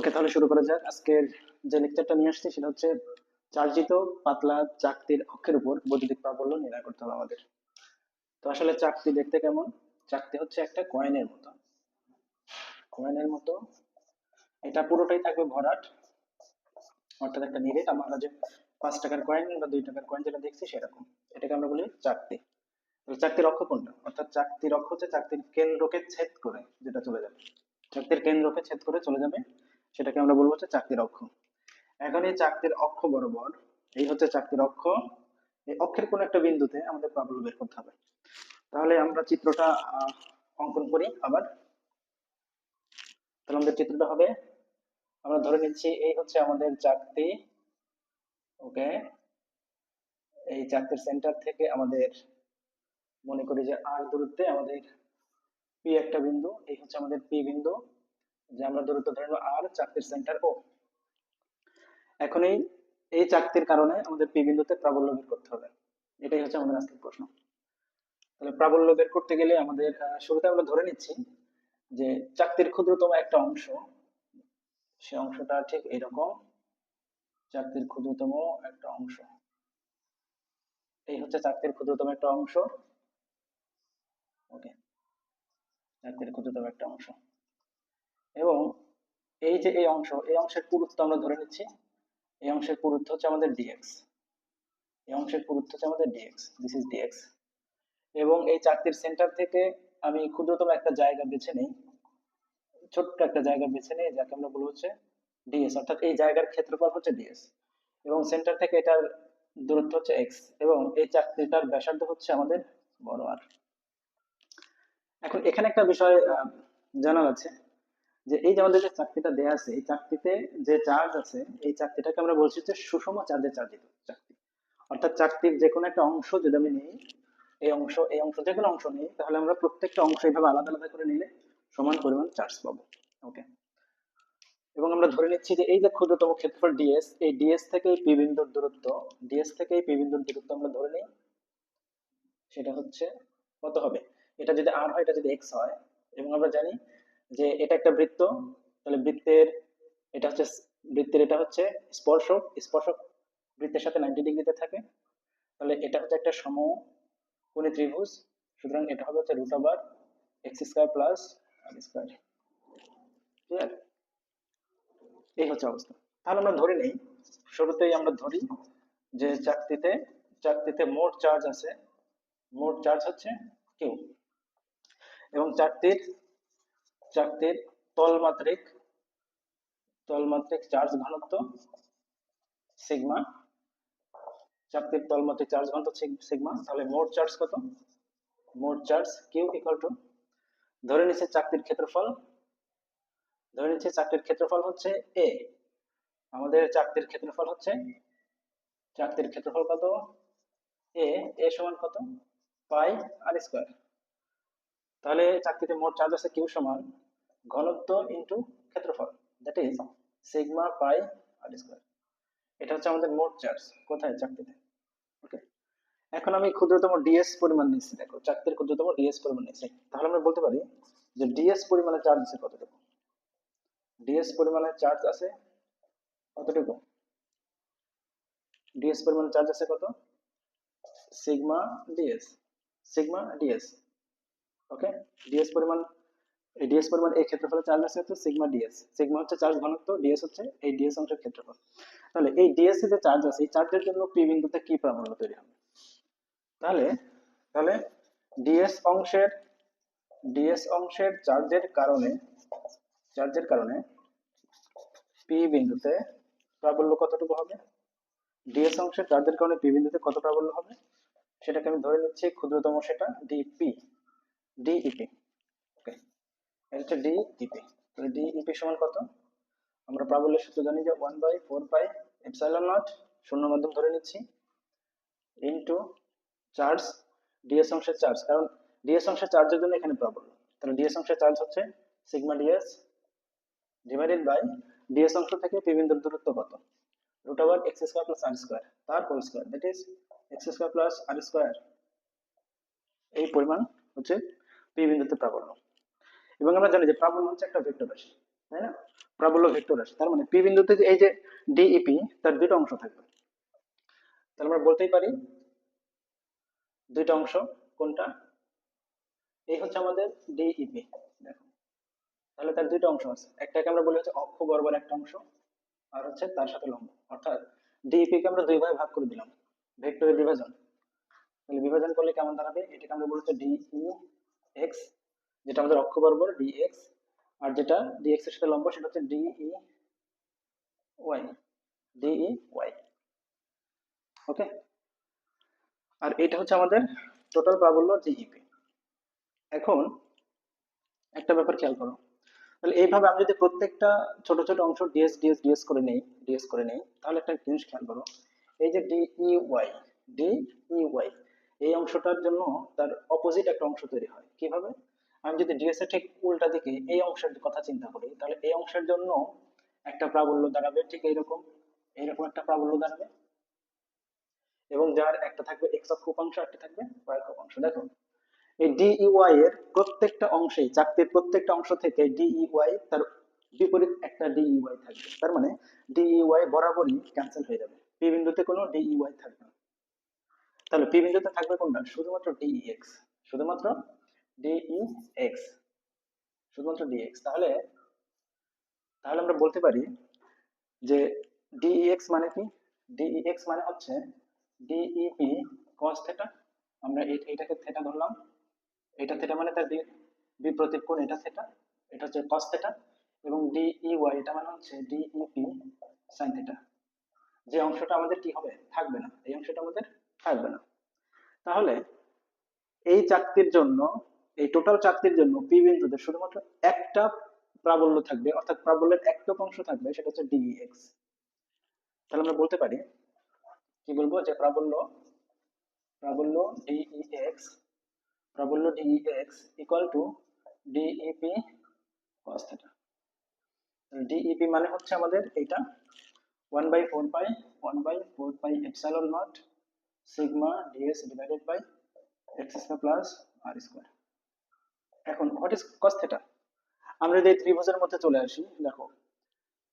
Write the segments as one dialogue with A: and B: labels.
A: ওকে, তাহলে শুরু করা যাক। আজকের যে লেকচারটা নিয়ে আসছি সেটা হচ্ছে, চার্জিত পাতলা চাকতির অক্ষের উপর বৈদ্যুতিক প্রাবল্য নির্ণয় করতে হবে আমাদের। তো আসলে চাকতি দেখতে কেমন? চাকতি হচ্ছে একটা কয়েনের মতো। কয়েনের মতো। এটা পুরোটাই থাকবে ভরাট। অর্থাৎ একটা নিরেট। আমরা যে পাঁচ টাকার কয়েন বা দুই টাকার কয়েন যেটা দেখছি সেরকম। এটাকে আমরা বলি চাকতি। চাকতির অক্ষ কোনটা? অর্থাৎ চাকতির অক্ষ হচ্ছে চাকতির কেন্দ্রকে ছেদ করে যেটা চলে যাবে। চাকতির কেন্দ্রকে ছেদ করে চলে যাবে সেটাকে আমরা বলব হচ্ছে চাকতির অক্ষ। এখন এই চাকতির অক্ষ বরাবর, এই হচ্ছে চাকতির অক্ষ, এই অক্ষের কোন একটা বিন্দুতে আমাদের প্রাবল্য বের করতে হবে। তাহলে আমরা চিত্রটা অঙ্কন করি আবার। তাহলে আমাদের চিত্রটা হবে, আমরা ধরে নিচ্ছি এই হচ্ছে আমাদের চাকতি, ওকে? এই চাকতির সেন্টার থেকে আমাদের, মনে করি যে আর দূরত্বে আমাদের পি একটা বিন্দু, এই হচ্ছে আমাদের পি বিন্দু। যে আমরা দূরত্ব ধরে নেব আর চাকতির সেন্টার ও। এখন এই এই চাকতির কারণে আমাদের পি বিন্দুতে প্রাবল্য বের করতে হবে। এটাই হচ্ছে আমাদের আজকের প্রশ্ন। তাহলে প্রাবল্য বের করতে গেলে আমাদের শুরুতে আমরা ধরে নিচ্ছি যে চাকতির ক্ষুদ্রতম একটা অংশ, সে অংশটা ঠিক এরকম চাকতির ক্ষুদ্রতম একটা অংশ। এই হচ্ছে চাকতির ক্ষুদ্রতম একটা অংশ। ওকে চাকতির ক্ষুদ্রতম একটা অংশ। এবং এই যে এই অংশ, এই অংশের পুরুত্ব আমরা ধরে নিচ্ছি। এই অংশের পুরুত্ব হচ্ছে আমাদের dx এই অংশের পুরুত্ব হচ্ছে আমাদের dx দিস ইজ dx এবং এই চাকতির সেন্টার থেকে আমি ক্ষুদ্রতম একটা জায়গা বেছে নিই। ছোট্ট একটা জায়গা বেছে নিই, যাকে আমরা বলব হচ্ছে ds অর্থাৎ এই জায়গার ক্ষেত্রফল হচ্ছে ds এবং সেন্টার থেকে এটার দূরত্ব হচ্ছে x এবং এই চাকতিটার ব্যাসার্ধ হচ্ছে আমাদের বড় r এখন এখানে একটা বিষয় জানার আছে। যে এই যে আমাদের যে চাকতিটা দেয়া আছে, এই চাকতিতে যে চার্জ আছে, এই চাকতিটাকে আমরা বলছি যে সুষম চার্জে চার্জিত চাকতি অর্থাৎ চাকতির যে কোনো একটা অংশ যদি আমি নিই, এই অংশ এই অংশ যে কোনো অংশ নিই, তাহলে আমরা প্রত্যেকটা অংশ এইভাবে আলাদা আলাদা করে নিলে সমান পরিমাণ চার্জ পাবো। ওকে এবং আমরা ধরে নিচ্ছি যে এই যে ক্ষুদ্রতম ক্ষেত্রফল ডিএস এই ডিএস থেকে এই পি বিন্দুর দূরত্ব ডিএস থেকে এই পি বিন্দুর দূরত্ব আমরা ধরে নিই, সেটা হচ্ছে কত হবে? এটা যদি আর হয়, এটা যদি এক্স হয়, এবং আমরা জানি যে এটা একটা বৃত্ত, তাহলে বৃত্তের এটা হচ্ছে বৃত্তের এটা হচ্ছে স্পর্শক স্পর্শক বৃত্তের সাথে নাইনটি ডিগ্রিতে থাকে। তাহলে এটা হচ্ছে একটা সমকোণী ত্রিভুজ, সুতরাং এটা হবে হচ্ছে root over X square plus R square clear এই হচ্ছে অবস্থা। তাহলে আমরা ধরে নেই, শুরুতেই আমরা ধরি যে চাকতিতে চাকতিতে মোট চার্জ আছে। মোট চার্জ হচ্ছে কিউ এবং চাকতির চাকতির তলমাত্রিক তলমাত্রিক চার্জ ঘনত্ব সিগমা চাকতির তলমাত্রিক চার্জ ঘনত্ব সিগমা তাহলে মোট চার্জ কত? মোট চার্জ কিউ ইকুয়াল টু ধরে নিচ্ছে চাকতির ক্ষেত্রফল, ধরে নিচ্ছে চাকতির ক্ষেত্রফল হচ্ছে এ আমাদের চাকতির ক্ষেত্রফল হচ্ছে, চাকতির ক্ষেত্রফল কত? এ এ সমান কত? পাই আর স্কয়ার তাহলে চাকরিতে মোট চার্জ আছে কিউ সমান ঘনত্ব ইনটু ক্ষেত্রফল that is sigma pi R square এটা হচ্ছে আমাদের মোট চার্জ কোথায়? চাকরিতে। ওকে এখন আমি ক্ষুদ্রতম ডিএস পরিমাণ নিচ্ছি, দেখো, চাকরির ক্ষুদ্রতম ডিএস পরিমাণ নিচ্ছি। তাহলে আমরা বলতে পারি যে ডিএস পরিমাণে চার্জ আছে কতটুকু? ডিএস পরিমাণে চার্জ আছে কতটুকু? ডিএস পরিমাণে চার্জ আছে কত? Sigma DS sigma DS okay DS পরিমাণ, এই ডিএস পরিমাণ এই ক্ষেত্রফলে চার্জ আছে হচ্ছে সিগমা ডিএস সিগমা হচ্ছে চার্জ ঘনত্ব ডিএস হচ্ছে এই ডিএস অংশের ক্ষেত্রফল। তাহলে এই ডিএস যে চার্জ আছে, এই চার্জের জন্য পি বিন্দুতে কি প্রাবল্য তৈরি হবে? তাহলে তাহলে ডিএস অংশের ডিএস অংশের চার্জের কারণে চার্জের কারণে পি বিন্দুতে প্রাবল্য কতটুকু হবে? ডিএস অংশের চার্জের কারণে পি বিন্দুতে কত প্রাবল্য হবে? সেটাকে আমি ধরে নিচ্ছি ক্ষুদ্রতম সেটা ডিপি ডিইপি ওকে এটা হচ্ছে ডিইপি তাহলে ডিইপি সমান কত? আমরা প্রাবল্যের সূত্র জানি যে one by four pi epsilon naught শূন্য মাধ্যম ধরে নিচ্ছি ইনটু চার্জ ডিএস অংশের চার্জ কারণ ডিএস অংশের চার্জের জন্য এখানে প্রাবল্য তাহলে ডিএস অংশের চার্জ হচ্ছে sigma DS divided by DS অংশ থেকে পি বিন্দুর দূরত্ব কত? Root over X square plus R square তার whole square that is X square plus R square এই পরিমাণ হচ্ছে পি বিন্দুতে প্রাবল্য। এবং আমরা জানি যে প্রাবল্য হচ্ছে একটা ভেক্টর রাশি, তাই না? প্রাবল্য ভেক্টর রাশি, তার মানে পি বিন্দুতে এই যে ডিইপি তার দুটো অংশ থাকবে। তাহলে আমরা বলতেই পারি দুইটা অংশ কোনটা? এই হচ্ছে আমাদের ডিইপি দেখো। তাহলে তার দুইটা অংশ আছে। একটাকে আমরা বলি হচ্ছে অক্ষ বরাবর একটা অংশ, আর হচ্ছে তার সাথে লম্ব। অর্থাৎ ডিইপি কে আমরা দুই ভাগে ভাগ করে দিলাম, ভেক্টরের বিভাজন। তাহলে বিভাজন করলে কেমন দাঁড়াবে? এটাকে আমরা বলছি ডিই এক্স যেটা আমাদের অক্ষ বরাবর ডিএক্স আর যেটা ডিএক্স এর সাথে লম্ব সেটা হচ্ছে D E Y D E Y okay আর এটা হচ্ছে আমাদের টোটাল প্রাবল্য ডিইপি এখন একটা ব্যাপার খেয়াল করো। তাহলে এইভাবে আমি যদি প্রত্যেকটা ছোট ছোট অংশ ডিএস ডিএস ডিএস করে নেই ডিএস করে নেই, তাহলে একটা জিনিস খেয়াল করো। এই যে ডিই ওয়াই ডিই ওয়াই এই অংশটার জন্য তার অপোজিট একটা অংশ তৈরি হয়। কীভাবে? আমি যদি ডিএস এর ঠিক উল্টা দিকে এই অংশের কথা চিন্তা করি, তাহলে এই অংশের জন্য একটা প্রাবল্য দাঁড়াবে, ঠিক এইরকম এইরকম একটা প্রাবল্য দাঁড়াবে। এবং যার একটা থাকবে এক্স অক্ষ উপাংশ একটা থাকবে ওয়াই উপাংশ দেখো, এই ডিইওয়াই এর প্রত্যেকটা অংশেই চাকতির প্রত্যেকটা অংশ থেকে ডিইওয়াই তার বিপরীত একটা ডিইওয়াই থাকবে। তার মানে ডিইওয়াই বরাবরই ক্যান্সেল হয়ে যাবে। পি বিন্দুতে কোনো ডিইওয়াই থাকবে না। তাহলে পি বিন্দুতে থাকবে কোনটা? শুধুমাত্র ডিইএক্স শুধুমাত্র ডিইএক্স শুধুমাত্র ডিএক্স তাহলে তাহলে আমরা বলতে পারি যে ডিইএক্স মানে কি? ডিইএক্স মানে হচ্ছে ডিইপি cos থিটা আমরা এইটাকে থিটা ধরলাম। এটা থিটা মানে তার বি- বিপ্রতীপ কোণ, এটা থিটা এটা হচ্ছে cos থিটা এবং ডিইওয়াই এটা মানে হচ্ছে ডিইপি sin থিটা যে অংশটা আমাদের কি হবে? থাকবে না। এই অংশটা আমাদের থাকবে না। তাহলে এই চাকতির জন্য টোটাল চাকতির জন্য পি বিন্দুতে শুধুমাত্র একটা প্রাবল্য থাকবে, অর্থাৎ প্রাবল্যের একটা অংশ থাকবে, সেটা হচ্ছে ডিএক্স তাহলে আমরা বলতে পারি, কি বলব? যে প্রাবল্য প্রাবল্য D E X প্রাবল্য D E X equal to D E P cos theta D E P মানে হচ্ছে আমাদের এইটা 1 by 4 pi 1 by 4 pi epsilon naught sigma DS divided by X square plus R square what is cos theta আমরা যদি ত্রিভুজের মধ্যে চলে আসি, দেখো,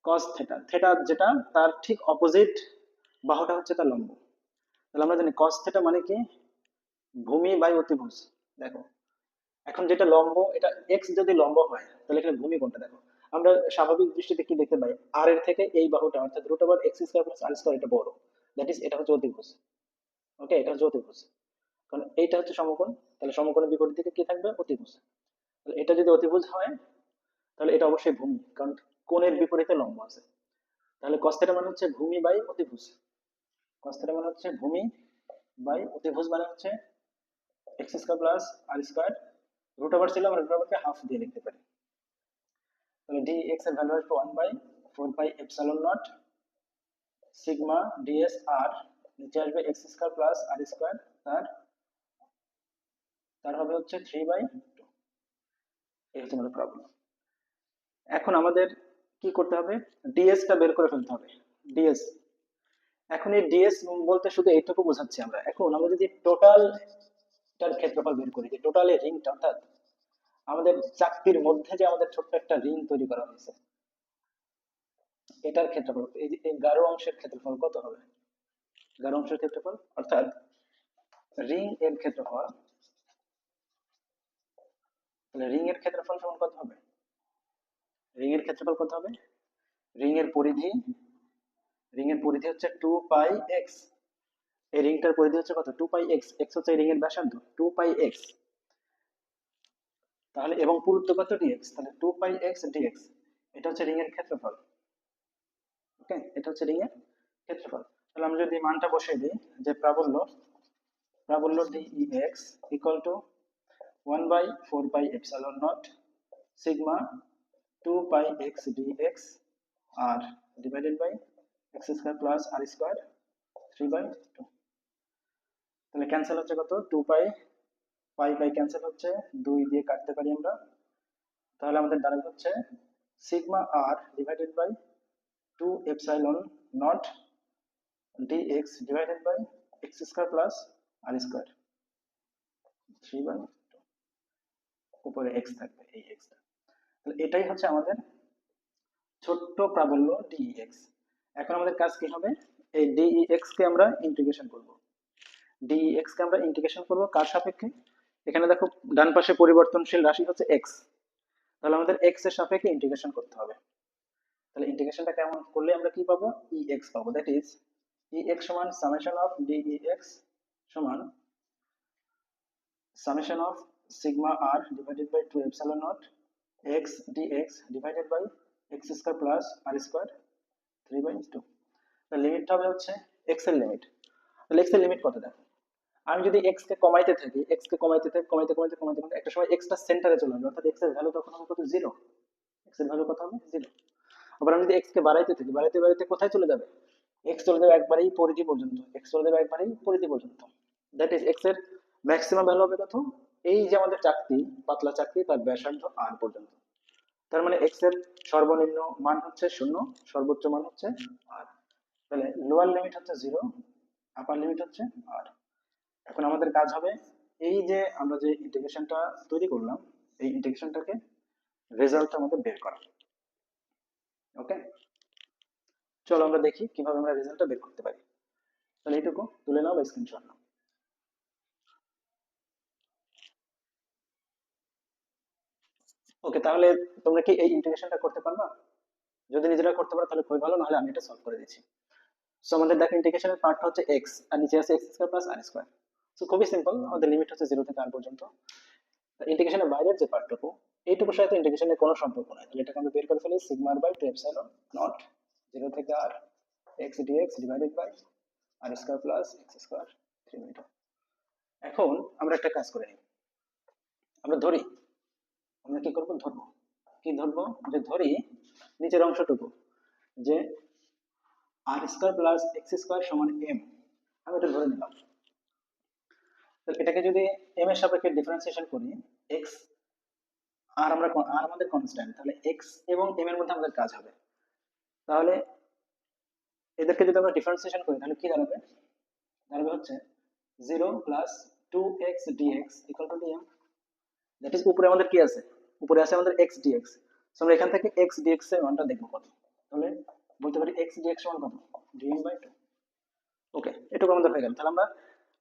A: cos থিটা থিটা যেটা, তার ঠিক অপোজিট বাহুটা হচ্ছে তার লম্ব। তাহলে আমরা জানি cos থিটা মানে কি? ভূমি বাই অতিভুজ। দেখো, এখন যেটা লম্ব, এটা x যদি লম্ব হয়, তাহলে এখানে ভূমি কোনটা? দেখো, আমরা স্বাভাবিক দৃষ্টিতে কি দেখতে পাই? r এর থেকে এই বাহুটা, অর্থাৎ root over X square plus R square এটা বড়। দ্যাট ইজ এটা হচ্ছে অতিভুজ। ওকে এটা হচ্ছে অতিভুজ। কারণ এইটা হচ্ছে সমকোণ। তাহলে সমকোণের বিপরীত দিকে কি থাকবে? অতিভুজ। এটা যদি অতিভুজ হয়, তাহলে এটা অবশ্যই ভূমি, কারণ কোণের বিপরীতে লম্ব আছে। তাহলে কস্তের মানে হচ্ছে ভূমি বাই অতিভুজ। কস্তের মানে হচ্ছে ভূমি বাই অতিভুজ মানে হচ্ছে X square plus R square root over ছিল, আমরা রুট ওভারকে হাফ দিয়ে লিখতে পারি। তাহলে ডি এক্সের ভ্যালু আসবে one by four by epsilon naught sigma DS আর নিচে আসবে X square plus R square তার তার হবে হচ্ছে থ্রি বাই এই হচ্ছে আমাদের প্রবলেম এখন আমাদের কি করতে হবে? ডিএস টা বের করে ফেলতে হবে। ডিএস এখন এই ডিএস বলতে শুধু এইটুকু বোঝাচ্ছি আমরা। এখন আমরা যদি টোটাল টার ক্ষেত্রফল বের করি, যে টোটাল এই রিংটা অর্থাৎ আমাদের চাকতির মধ্যে যে আমাদের ছোট্ট একটা রিং তৈরি করা হয়েছে, এটার ক্ষেত্রফল, এই গাঢ় অংশের ক্ষেত্রফল কত হবে? গাঢ় অংশের ক্ষেত্রফল, অর্থাৎ রিং এর ক্ষেত্রফল তাহলে রিং এর ক্ষেত্রফল সমান কত হবে? রিং এর ক্ষেত্রফল কত হবে? রিং এর পরিধি রিং এর পরিধি হচ্ছে টু পাই এক্স এই রিংটার পরিধি হচ্ছে কত? টু পাই এক্স এক্স হচ্ছে রিং এর ব্যাসার্ধ টু পাই এক্স তাহলে এবং পুরুত্ব কত ডিএক্স তাহলে টু পাই এক্স ডিএক্স এটা হচ্ছে রিং এর ক্ষেত্রফল। ওকে? এটা হচ্ছে রিং এর ক্ষেত্রফল। তাহলে আমরা যদি মানটা বসিয়ে দিই, যে প্রাবল্য প্রাবল্য D X equal to one by four pi epsilon naught sigma two pi X D X R divided by X square plus R square three by two তাহলে ক্যান্সেল হচ্ছে কত? টু পাই পাই পাই ক্যান্সেল হচ্ছে, দুই দিয়ে কাটতে পারি আমরা। তাহলে আমাদের দাঁড়াবে হচ্ছে sigma R divided by two epsilon naught D X divided by X square plus R square three by উপরে এক্স থাকবে এই এক্সটা তাহলে এটাই হচ্ছে আমাদের ছোট্ট প্রাবল্য ডিএক্স এখন আমাদের কাজ কি হবে? এই ডিএক্স কে আমরা ইন্টিগ্রেশন করব। ডিএক্স কে আমরা ইন্টিগ্রেশন করব কার সাপেক্ষে? এখানে দেখো ডান পাশে পরিবর্তনশীল রাশি হচ্ছে এক্স তাহলে আমাদের এক্সের সাপেক্ষে ইন্টিগ্রেশন করতে হবে। তাহলে ইন্টিগ্রেশনটা কেমন করলে আমরা কি পাবো? ইএক্স পাবো। দ্যাট ইজ ইএক্স সমান সামেশন অফ ডিএক্স সমান summation of sigma r divided by 2 epsilon naught, x dx divided by x square plus r square 3 by 2 তাহলে লিমিটটা হবে হচ্ছে x এর লিমিট তাহলে x এর লিমিট কত দেখো? আমি যদি x কে কমাইতে থাকি, x কে কমাইতে থাকি, কমাইতে কমাইতে কমাইতে কমাইতে, একটা সময় x টা সেন্টারে চলে আসবে, অর্থাৎ x এর ভ্যালু তখন হবে কত? 0 x এর ভ্যালু কত হবে? 0 আবার আমি যদি x কে বাড়াইতে থাকি, বাড়াইতে বাড়াইতে কোথায় চলে যাবে? x চলে যাবে একবারেই পরিধি পর্যন্ত, x চলে যাবে একবারেই পরিধি পর্যন্ত। দ্যাট ইজ x এর ম্যাক্সিমাম ভ্যালু হবে কত? এই যে আমাদের চাকতি, পাতলা চাকতি, তার ব্যাসার্ধ আর পর্যন্ত। তার মানে এক্সের সর্বনিম্ন মান হচ্ছে শূন্য, সর্বোচ্চ মান হচ্ছে আর তাহলে লোয়ার লিমিট হচ্ছে জিরো আপার লিমিট হচ্ছে আর এখন আমাদের কাজ হবে এই যে আমরা যে ইন্টিগ্রেশনটা তৈরি করলাম, এই ইন্টিগ্রেশনটাকে রেজাল্ট আমাদের বের করা। ওকে চলো আমরা দেখি কীভাবে আমরা রেজাল্টটা বের করতে পারি। তাহলে এইটুকু, তুলে নাও বা স্ক্রিনশট নাও। ওকে তাহলে তোমরা কি এই ইন্টিগ্রেশনটা করতে পারবা? যদি নিজেরা করতে পারো, তাহলে খুবই ভালো, নাহলে আমি এটা সলভ করে দিচ্ছি। সো আমাদের দেখো ইন্টিগ্রেশনের পার্টটা হচ্ছে x, আর নিচে আছে x square plus r square so খুবই সিম্পল আমাদের লিমিট হচ্ছে 0 থেকে r পর্যন্ত। ইন্টিগ্রেশনের বাইরের যে পার্টটুকু এইটুকুর সাথে ইন্টিগ্রেশনের কোনো সম্পর্ক নাই। তাহলে এটাকে আমরা বের করে ফেলি sigma r by 2 epsilon naught 0 থেকে r, x dx divided by r square plus x square 3 by 2 এখন, আমরা একটা কাজ করে নিই। আমরা ধরি আমরা কি করব? ধরবো। কি ধরবো? যে ধরি নিচের অংশটুকু, যে R square plus X square সমান এম আমি এটা ধরে নিলাম। তাহলে এটাকে যদি এম এর সাপেক্ষে ডিফারেন্সিয়েশন করি এক্স আর আমরা আর আমাদের কনস্ট্যান্ট তাহলে এক্স এবং এম এর মধ্যে আমাদের কাজ হবে। তাহলে এদেরকে যদি আমরা ডিফারেন্সিয়েশন করি, তাহলে কি দাঁড়াবে? দাঁড়াবে হচ্ছে zero plus two X D X equal to D M that is উপরে আমাদের কি আছে? উপরে আছে আমাদের x dx সো আমরা এখান থেকে x dx এর মানটা দেখব কত। তাহলে বলতে পারি x dx সমান কত? dm বাই টু ওকে এটুকু আমাদের হয়ে গেল। তাহলে আমরা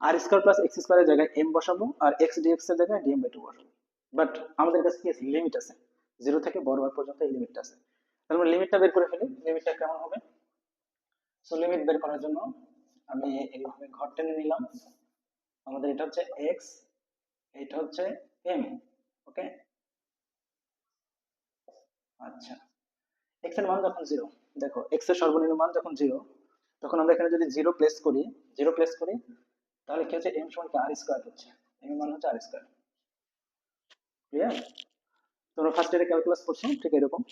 A: R square plus x square এর জায়গায় এম বসাবো আর x dx এর জায়গায় dm বাই টু বসাবো। বাট আমাদের কাছে কি আছে? লিমিট আছে। জিরো থেকে বড় আর পর্যন্ত এই লিমিটটা আছে। তাহলে আমরা লিমিটটা বের করে ফেলি। লিমিটটা কেমন হবে? সো লিমিট বের করার জন্য আমি এইভাবে ঘর টেনে নিলাম। আমাদের এটা হচ্ছে এক্স এটা হচ্ছে এম ওকে আচ্ছা। x এর মান যখন জিরো দেখো, x এর সর্বনিম্ন মান যখন জিরো তখন আমরা এখানে যদি জিরো প্লেস করি জিরো প্লেস করি, তাহলে কি হচ্ছে? m সমান আর স্কয়ার হচ্ছে। এর মান হচ্ছে আর স্কয়ার ক্লিয়ার তোমরা ফার্স্ট ইয়ারে ক্যালকুলাস করছ, ঠিক এরকম।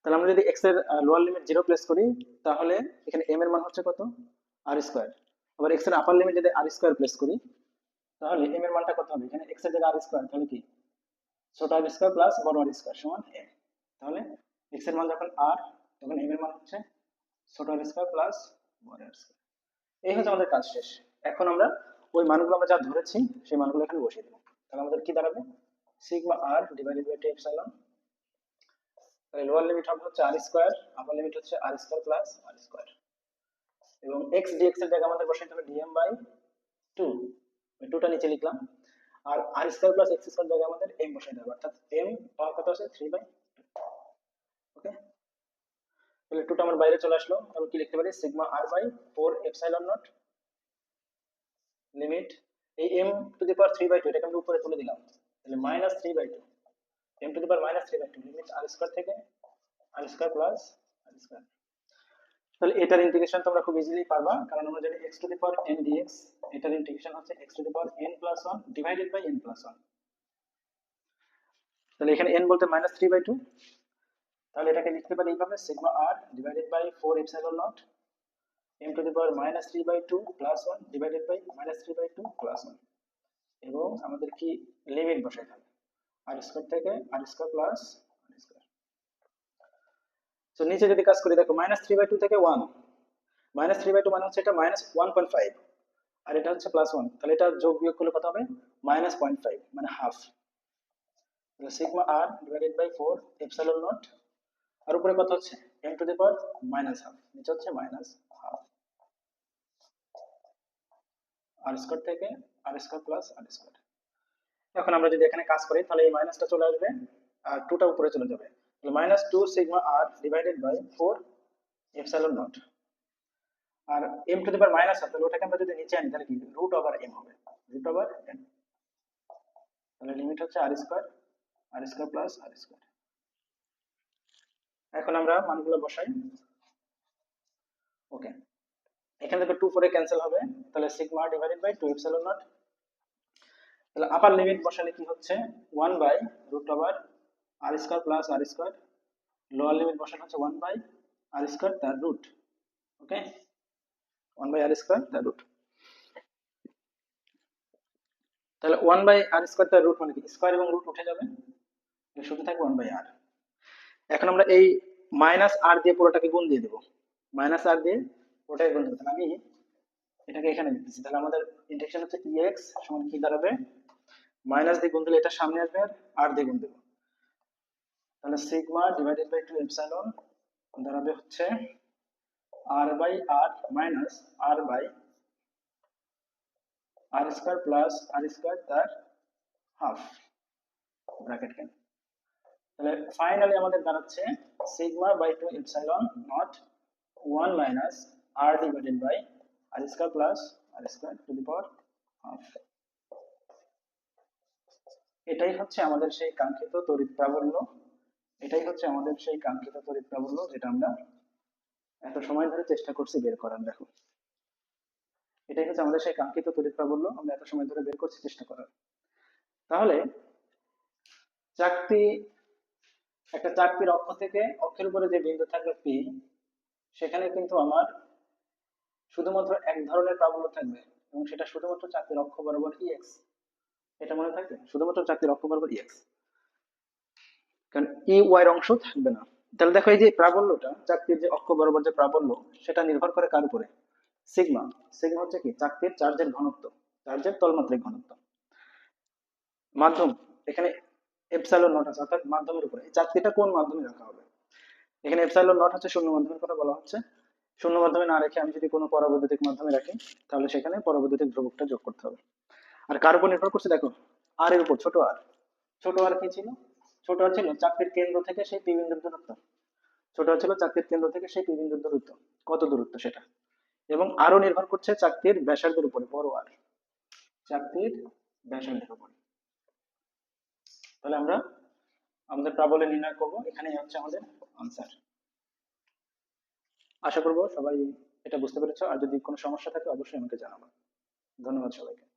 A: তাহলে আমরা যদি x এর লোয়ার লিমিট জিরো প্লেস করি, তাহলে এখানে m এর মান হচ্ছে কত? আর স্কয়ার আবার x এর আপার লিমিট যদি আর স্কয়ার প্লেস করি, তাহলে m এর মানটা কত হবে? এখানে x এর জায়গায় আর স্কয়ার তাহলে কি? ছোট আর স্কয়ার প্লাস বড় আর স্কয়ার সমান m তাহলে x এর মান যখন r, তখন m এর মান হচ্ছে ছোট আর স্কয়ার প্লাস বড় আর স্কয়ার এই হচ্ছে আমাদের কাজ শেষ। এখন আমরা ওই মানগুলো আমরা যা ধরেছি, সেই মানগুলো এখানে বসিয়ে দেবো। তাহলে আমাদের কি দাঁড়াবে? Sigma r divided by 2 epsilon তাহলে লোয়ার লিমিট হবে হচ্ছে r স্কয়ার আপার লিমিট হচ্ছে r square plus r square এবং x dx এর জায়গায় আমাদের বসাইতে হবে dm বাই 2 আমি 2টা নিচে লিখলাম। আর r square plus x square জায়গায় আমাদের m বসাইতে হবে। অর্থাৎ m পাওয়ার কত আছে 3 বাই ওকে তাহলে 2টা আমার বাইরে চলে আসলো। তাহলে কি লিখতে পারি? Sigma r by 4 epsilon naught limit এই m to the power 3 by 2 এটাকে আমি উপরে তুলে দিলাম। তাহলে minus 3 by 2 m to the power minus 3 by 2 limit r square থেকে r square plus r square তাহলে এটার ইন্টিগ্রেশন তোমরা খুব ইজিলি পারবা, কারণ আমরা জানি x to the power n dx, এটার ইন্টিগ্রেশন হচ্ছে x to the power n plus 1 divided by n plus 1 তাহলে এখানে n বলতে মাইনাস 3 বাই 2 তাহলে এটাকে লিখতে পারি এইভাবে sigma r divided by 4 epsilon naught m to the power minus 3 by 2 plus 1 divided by minus 3 by 2 plus 1 এবং আমাদের কি লিমিট বসাইতে হবে r স্কয়ার থেকে r square plus r square so নিচে যদি কাজ করি, দেখো মাইনাস থ্রি বাই টু থেকে one minus three by two মানে হচ্ছে এটা মাইনাস ওয়ান পয়েন্ট ফাইভ আর এটা হচ্ছে প্লাস ওয়ান তাহলে এটা যোগ বিয়োগ করলে কত হবে? মাইনাস পয়েন্ট ফাইভ মানে half sigma R divided by four epsilon naught আর উপরে কত হচ্ছে? M to the power minus half নিচে হচ্ছে মাইনাস হাফ আর স্কোয়ার থেকে R square plus R square এখন আমরা যদি এখানে কাজ করি, তাহলে এই মাইনাসটা চলে আসবে, আর টুটা উপরে চলে যাবে। তাহলে minus two sigma r divided by four epsilon nought r m to the power minus half তাহলে ওটাকে আমরা যদি নিচে আনি, তাহলে কি? রুট ওভার এম হবে। রুট ওভার এম তাহলে লিমিট হচ্ছে r square r square plus r square এখন আমরা মানগুলো বসাই। ওকে এখান থেকে টু ফোরে ক্যান্সেল হবে। তাহলে sigma divided by two epsilon nought তাহলে আপার লিমিট বসালে কি হচ্ছে? One by root over r square plus r square lower limit বসানো হচ্ছে ওয়ান বাই আর স্কোয়ার তার root okay one by r square তার রুট তাহলে ওয়ান বাই আর স্কোয়ার তার রুট মানে কি? স্কোয়ার এবং রুট উঠে যাবে। শুধু থাকবে ওয়ান বাই আর এখন আমরা এই মাইনাস আর দিয়ে পুরোটাকে গুণ দিয়ে দেবো। মাইনাস আর দিয়ে পুরোটাকে গুণ দেবো। তাহলে আমি এটাকে এখানে দিতেছি তাহলে আমাদের ইন্টিগ্রেশন হচ্ছে ইএক্স সমান কি দাঁড়াবে? মাইনাস দিয়ে গুণ দিলে এটা সামনে আসবে আর আর দিয়ে গুণ দেবো। তাহলে sigma divided by two epsilon দাঁড়াবে হচ্ছে r by r minus r by r square plus r square তার হাফ ব্র্যাকেট কেন তাহলে ফাইনালি আমাদের দাঁড়াচ্ছে sigma by two epsilon nought one minus r divided by r square plus r square to the power half এটাই হচ্ছে আমাদের সেই কাঙ্ক্ষিত তড়িৎ প্রাবল্য। এটাই হচ্ছে আমাদের সেই কাঙ্ক্ষিত তড়িৎ প্রাবল্য যেটা আমরা এত সময় ধরে চেষ্টা করছি বের করার, দেখো। এটাই হচ্ছে আমাদের সেই কাঙ্ক্ষিত তড়িৎ প্রাবল্য, আমরা এত সময় ধরে বের করছি চেষ্টা করার। তাহলে চাকতি একটা চাকতির অক্ষ থেকে অক্ষের উপরে যে বিন্দু থাকবে পি সেখানে কিন্তু আমার শুধুমাত্র এক ধরনের প্রাবল্য থাকবে এবং সেটা শুধুমাত্র চাকতির অক্ষ বরাবর ইএক্স এটা মনে থাকবে? শুধুমাত্র চাকতির অক্ষ বরাবর ইএক্স কারণ ই ওয়াই অংশ থাকবে না। তাহলে দেখো এই যে প্রাবল্যটা চাকরির যে অক্ষ বরাবর যে প্রাবল্য, সেটা নির্ভর করে কার উপরে? সিগমা। সিগমা হচ্ছে কি? চাকরির চার্জের ঘনত্ব, চার্জের তলমাত্রিক ঘনত্ব। মাধ্যম, এখানে এপসাইলন নট আছে, অর্থাৎ মাধ্যমের উপরে। এই চাকতিটা কোন মাধ্যমে রাখা হবে? এখানে এপসাইলন নট হচ্ছে শূন্য মাধ্যমের কথা বলা হচ্ছে। শূন্য মাধ্যমে না রেখে আমি যদি কোনো পরাবৈদ্যুতিক মাধ্যমে রাখি, তাহলে সেখানে পরাবৈদ্যুতিক ধ্রুবকটা যোগ করতে হবে। আর কার উপর নির্ভর করছে? দেখো আর এর উপর, ছোট আর ছোট আর কি ছিল? ছোট আর ছিল চাকতির কেন্দ্র থেকে সেই পি বিন্দুর দূরত্ব। ছোট আর ছিল চাকতির কেন্দ্র থেকে সেই পি বিন্দুর দূরত্ব। কত দূরত্ব সেটা? এবং আরও নির্ভর করছে চাকতির ব্যাসার্ধের উপরে, বড় আর চাকতির ব্যাসার্ধের উপরে। তাহলে আমরা আমাদের প্রাবল্য নির্ণয় করব। এখানেই হচ্ছে আমাদের আনসার আশা করব সবাই এটা বুঝতে পেরেছ। আর যদি কোনো সমস্যা থাকে, অবশ্যই আমাকে জানাব। ধন্যবাদ সবাইকে।